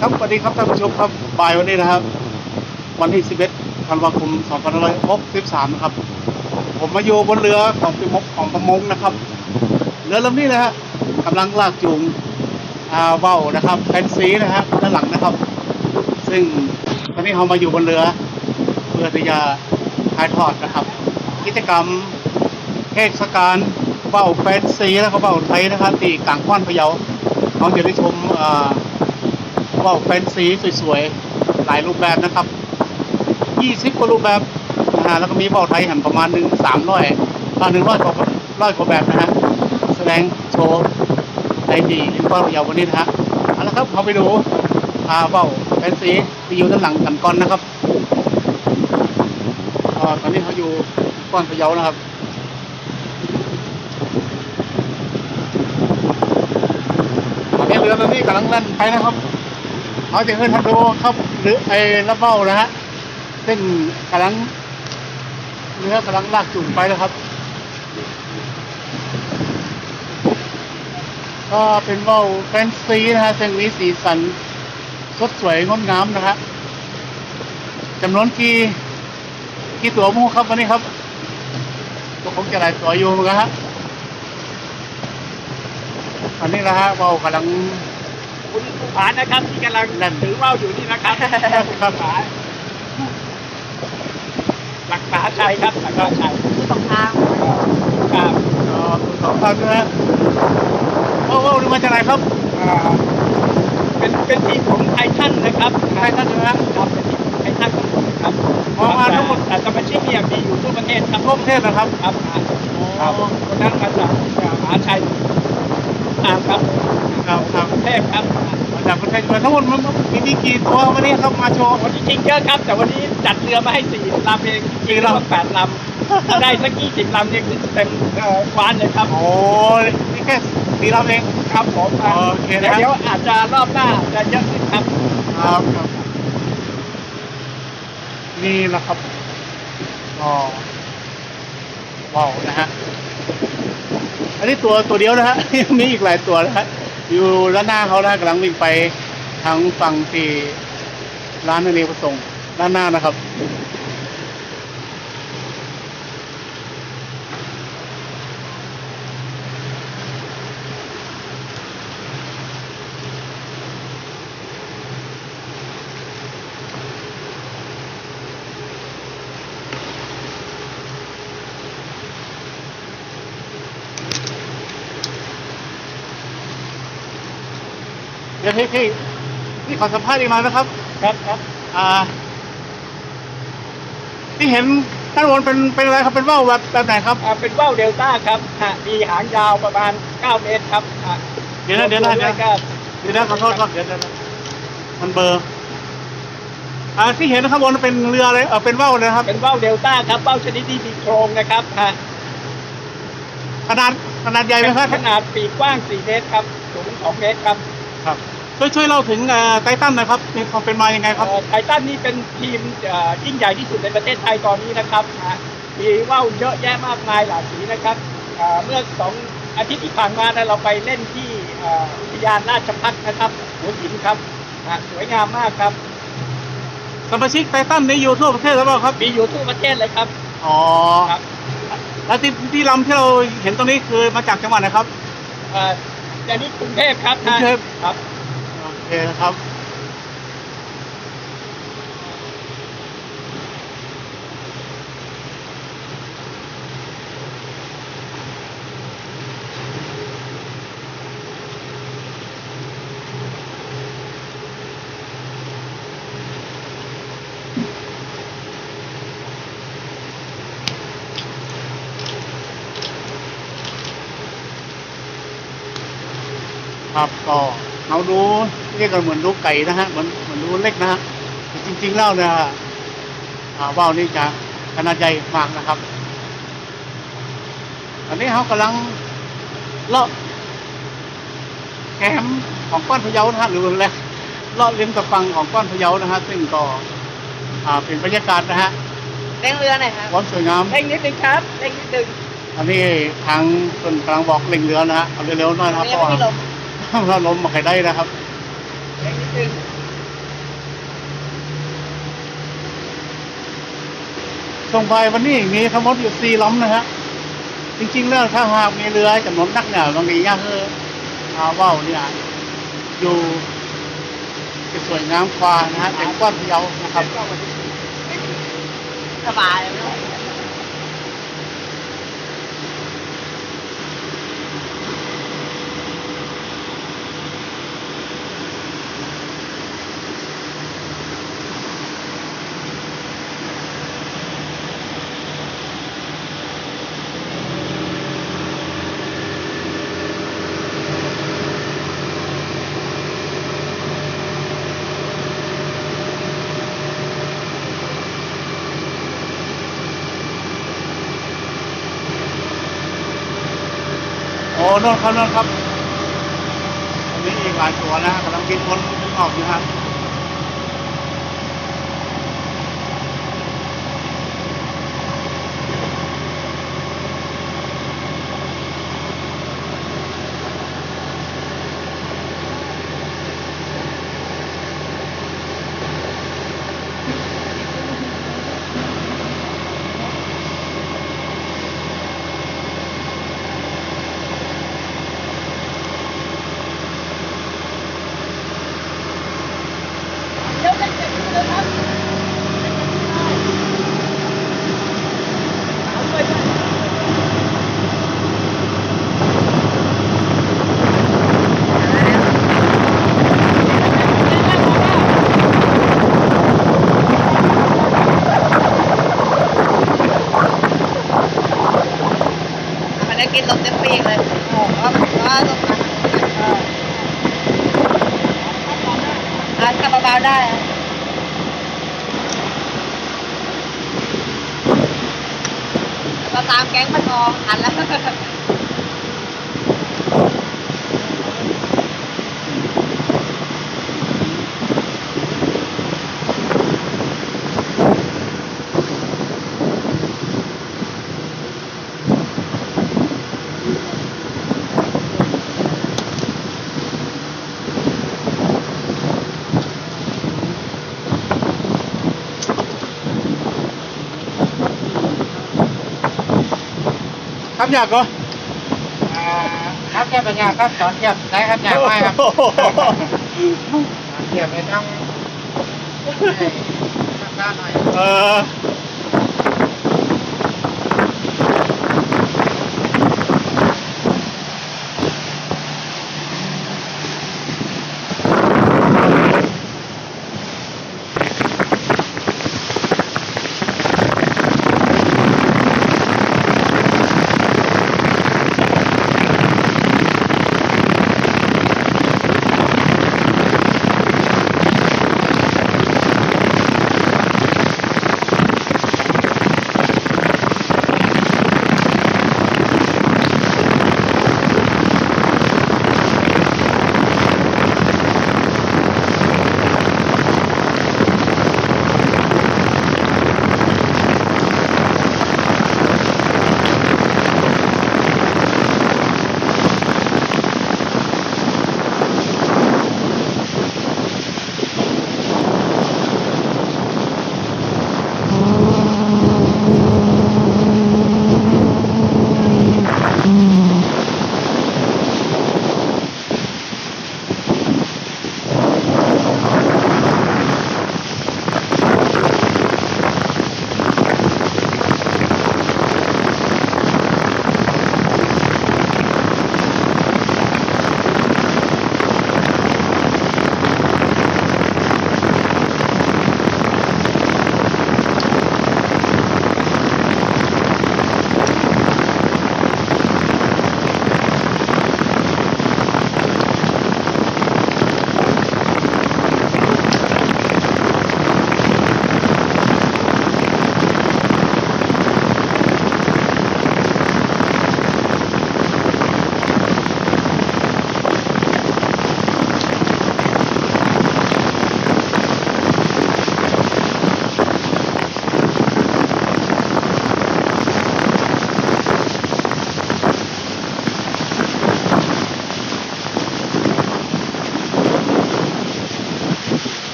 ครับสวัสดีครับท่านผู้ชมครับบ่ายวันนี้นะครับ วันที่ 11ธันวาคม2563นะครับ ผมมาอยู่บนเรือของประมงของประมงนะครับ เรือลำนี้นะฮะกำลังลากจูงอาเบ้านะครับแฟนซีนะฮะด้านหลังนะครับ ซึ่งตอนนี้เรามาอยู่บนเรือเพื่อที่จะถ่ายทอดนะครับ กิจกรรมเทศกาลเบ้าแฟนซีแล้วก็เบ้าไทยนะครับที่กลางกว้านพะเยาเราจะได้ชมอ่า ว่าวแฟนซีสวยๆ หลายรูปแบบนะครับ 20กว่ารูปแบบนะฮะแล้วก็มีว่าไทยหันประมาณหนึ่งสามร้อยอ่าหนึ่งร้อยกว่าร้อยกว่าแบบนะฮะ แสดงโชว์ในดีอินฟอร์มยาววันนี้นะฮะ เอาละครับเขาไปดูอาว่าวแฟนซีที่อยู่ด้านหลังกันก่อนนะครับอตอนนี้เขาอยู่ก้อนพะเยานะครับตอนนี้เรือลำนี้กำลังแล่นไปนะครับ เขาจะขึ้นทางดูครับหรือไอ้ระเบ้านะฮะซึ่งกำลังเรือกำลังลากจุ่มไปนะครับ ก็เป็นว่าวแฟนซีนะฮะซึ่งมีสีสันสดสวยงดงามนะฮะจำนวนกี่กี่ตัวมูครับวันนี้ครับก็คงจะหลายตัวอยู่มือนกันฮะอันนี้นะฮะว่าวกำลัง คุณภูผานะครับ ที่กำลังนั่นถือว่าวอยู่นี่นะครับครับผาหลักษาชัยครับหลักษาชัยสองทางครับอ๋อสองพันนะฮะโอ้โหนี่มาจากไหนครับอ่าเป็นเป็นทีมของไททันนะครับไททันใช่ไหมฮะครับเป็นทีมไททันของผมครับอ๋อมาทั้งหมดแต่สมาชิกเนี่ยมีอยู่ทั่วประเทศครับทั่วประเทศนะครับครับครับคนนั้นมาจากมหาชัยอ่าครับ ครับครับกรุงเทพครับมาจากประเทศมาทั้งหมดมันมีมีกี่ตัววันนี้ครับมาโชว์ วันนี้จริงเยอะครับ แต่วันนี้จัดเรือมาให้สี่ลำเองสี่ลำเรือแปดลำถ้าได้สักยี่สิบลำเนี่ยคือเต็มเอ่อควานเลยครับโอ้ยนี่แค่สีเราเอง ครับผมโอเคนะครับ เดี๋ยวอาจจะรอบหน้าจะเยอะขึ้นครับ ครับครับ นี่แหละครับอ๋อว้าวนะฮะ อันนี้ตัวตัวเดียวนะฮะ ยังมีอีกหลายตัวนะฮะ อยู่ด้านหน้าเขานะกำลังวิ่งไปทางฝั่งที่ร้านนเนกประสงค์ด้านหน้านะครับ พี่พี่พี่ขอสัมภาษณ์อีกหน่อยนะครับ ครับครับอ่าที่เห็นด้านบนเป็นเป็นอะไรครับเป็นว่าวแบบแบบไหนครับอ่าเป็นว่าวเดลต้าครับฮะมีหางยาวประมาณ 9 เมตรครับฮะเดี๋ยวนะเดี๋ยวนะเดี๋ยวก็นะเดี๋ยวนะขอโทษครับเดี๋ยวเดี๋ยวนะมันเบลอร์อ่าที่เห็นข้างบนเป็นเรืออะไรเออเป็นว่าวเลยนะครับ เป็นว่าวเดลต้าครับว่าวชนิดที่มีโครงนะครับฮะขนาดขนาดใหญ่ไหมครับขนาดปีกกว้าง 4 เมตรครับสูง2เมตรครับครับ ช่วยช่วยเล่าถึงเอ่อไททันหน่อยครับ มีความเป็นมายังไงครับเอ่อไททันนี่เป็นทีมเอ่อยิ่งใหญ่ที่สุดในประเทศไทยตอนนี้นะครับฮะมีว่าวเยอะแยะมากมายหลากสีนะครับเอ่อเมื่อสองอาทิตย์ที่ผ่านมานะเราไปเล่นที่เอ่ออุทยานราชพักษ์นะครับหัวหินครับฮะสวยงามมากครับสมาชิกไททันนี่อยู่ทั่วประเทศหรือเปล่าครับ มีอยู่ทั่วประเทศเลยครับอ๋อครับแล้วที่ที่ลำที่เราเห็นตรงนี้คือมาจากจังหวัดไหนครับเอ่ออันนี้กรุงเทพครับกรุงเทพครับโอ เคนะครับ ครับก็เราดู เรียกกันเหมือนดูไก่นะฮะเหมือนเหมือนดูเล็กนะฮะแต่จริง ๆ แล้วเนี่ยอ่าว่าวนี่จะขนาดใหญ่มากนะครับ อันนี้เขากำลังเลาะแคมป์ของก้อนพะเยานะฮะหรือว่าอะไรเลาะริมกับฟังของก้อนพะเยานะฮะซึ่งก็อ่าเป็นบรรยากาศนะฮะเร่งเรือหน่อยครับความสวยงาม เร่งนิดนึงครับเร่งนิดนึงอันนี้ทางคนกำลังบอกเร่งเรือนะฮะเอาเร็วๆหน่อยนะครับไม่เพราะว่าได้ลมเราล้มมาใครได้นะครับ ขึ้นส่งไปวันนี้มีทั้งหมดอยู่สี่ล้มนะฮะ จริงๆแล้วถ้าหากมีเรือจำนวนนักเนี่ยบางทียากเอออาว่าวเนี่ยอยู่สวยงามฟ้านะฮะเป็นกว้านพะเยานะครับสบาย เลยโอ้านครับนครับ อันนี้อีกหลายตัวนะกำลังกินวนออกอยู่ฮะเดี๋ยวได้เจ็บเลยครับเอาด้วยนะ มันได้กินลมเต็มปีกเลยโอ้โหว่าตรงนั้นอะขับเบาๆได้อะเราตามแก๊งมั นมองทันแล้ว ครับอยากก็ครับแค่ปัญญาครับสอนเทียบได้ครับอยากไม่ครับเทียบไม่ต้องด้านหน่อย เออ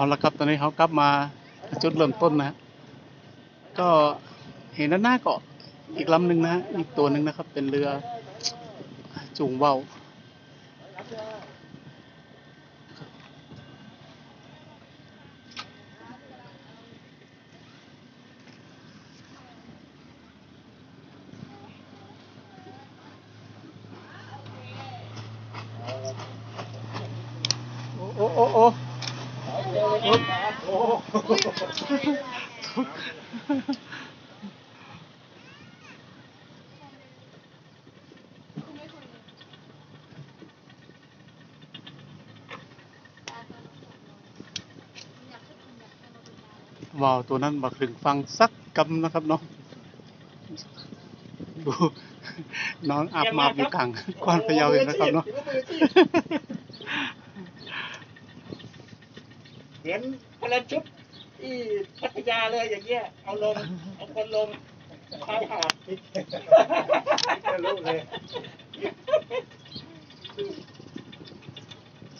เอาละครับตอนนี้เขากลับมาจุดเริ่มต้นนะ ก็เห็นด้านหน้าเกาะอีกลำหนึ่งนะฮะอีกตัวหนึ่งนะครับ เป็นเรือจูงว่าว ว้าวตัวนั้นบักถึงฟังสักกำนะครับเนาะดูนอนอาบมาบอยู่กลางกวานพะเยาเองนะครับเนาะเหมือนพลชุดที่พัทยาเลยอย่างเงี้ยเอาลงเอาคนลงชายหาดรู้เลย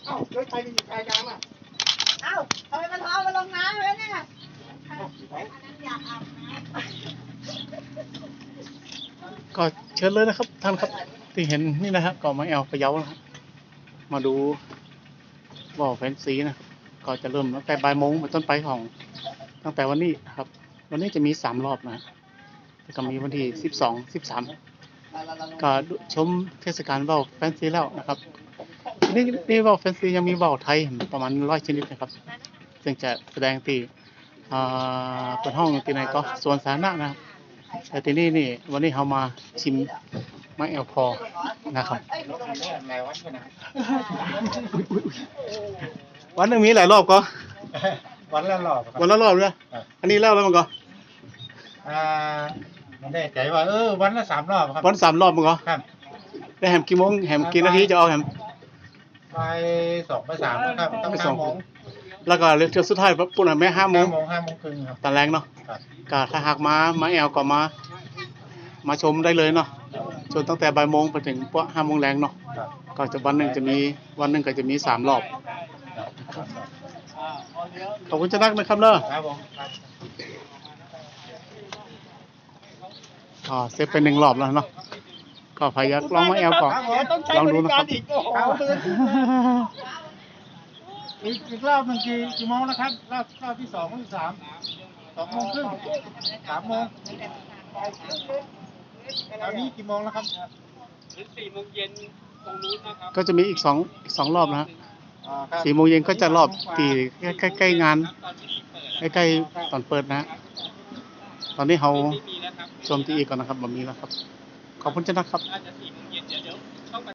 เอ้าแล้วใครมีชายน้ำอะ เอ้าทำไมมันท้องมาลงน้ำเลยเนี่ยอยากอาบน้ำ ก็เชิญเลยนะครับท่านครับที่เห็นนี่นะฮะเกาะไม้แอลพะเยานะฮะมาดูบ่อแฟนซีนะก็จะเริ่มตั้งแต่บ่ายโมงเป็นต้นไปของ ตั้งแต่วันนี้ครับ วันนี้จะมีสามรอบนะฮะแล้วก็มีวันที่สิบสองสิบสามก็ชมเทศกาลว่าวแฟนซีแล้วนะครับนี่นี่ว่าวแฟนซียังมีว่าวไทยประมาณร้อยชนิดนะครับซึ่งจะแสดงตีอ่เป็นห้องตีไหนก็สวนสาธารณะนะครับ แต่ทีนี้นี่วันนี้เรามาชิมไม้แอลพอนะครับหลายวันกันนะวันหนึงมีหลายรอบก็ วันละรอบครับวันละรอบเลยครับอันนี้แล้วแล้วมันก็อ่าไม่แน่ใจว่าเออวันละสามรอบครับวันสามรอบมันก็ครับได้แฮมกี่โมงแฮมกี่นาทีจะเอาแฮมไปสองไปสามครับต้องไปสอห้างโมง แล้วก็เที่ยวสุดท้ายปุ่นอะแม่ห้าโมห้างโมงห้าโมงครึ่งครับ ตอนแรงเนาะครับ ก็ถ้าหากมาไม้แอลก็มา มาชมได้เลยเนาะจนตั้งแต่บ่ายโมงไปถึงพวกห้าโมงแรงเนาะครับก็จะวันหนึ่งจะมีวันหนึ่งก็จะมีสามรอบครับขอบคุณเจ้านักนะครับเนอะครับผมครับก็เซฟไปหนึ่งรอบแล้วเนาะก็พยายามลองไม้แอลก่อนต้องใช้ลองบดูรินะคัการรบ อีกโอ้โหอีกอีกรอบหนึ่งกี่กี่โมงนะครับ รอบรอบที่สองรอบที่สามสองโมงครึ่งสามโมงตอนนี้กี่โมงแล้วครับถึงสี่โมงเย็นตรงนู้นนะครับ ก็จะมีอีกสองอีกสองรอบนะฮะอ่าครับสี่โมงเย็นก็จะรอบที่ใกล้ใกล้ๆงาน ตอนที่เปิดใกล้ๆตอนเปิดนะฮะตอนนี้เราไม่มีแล้วครับชมที่อีกก่อนนะครับแบบนี้แล้วครับ ขอบคุณเจ้านักครับ น่าจะสี่โมงเย็นเดี๋ยวเดี๋ยว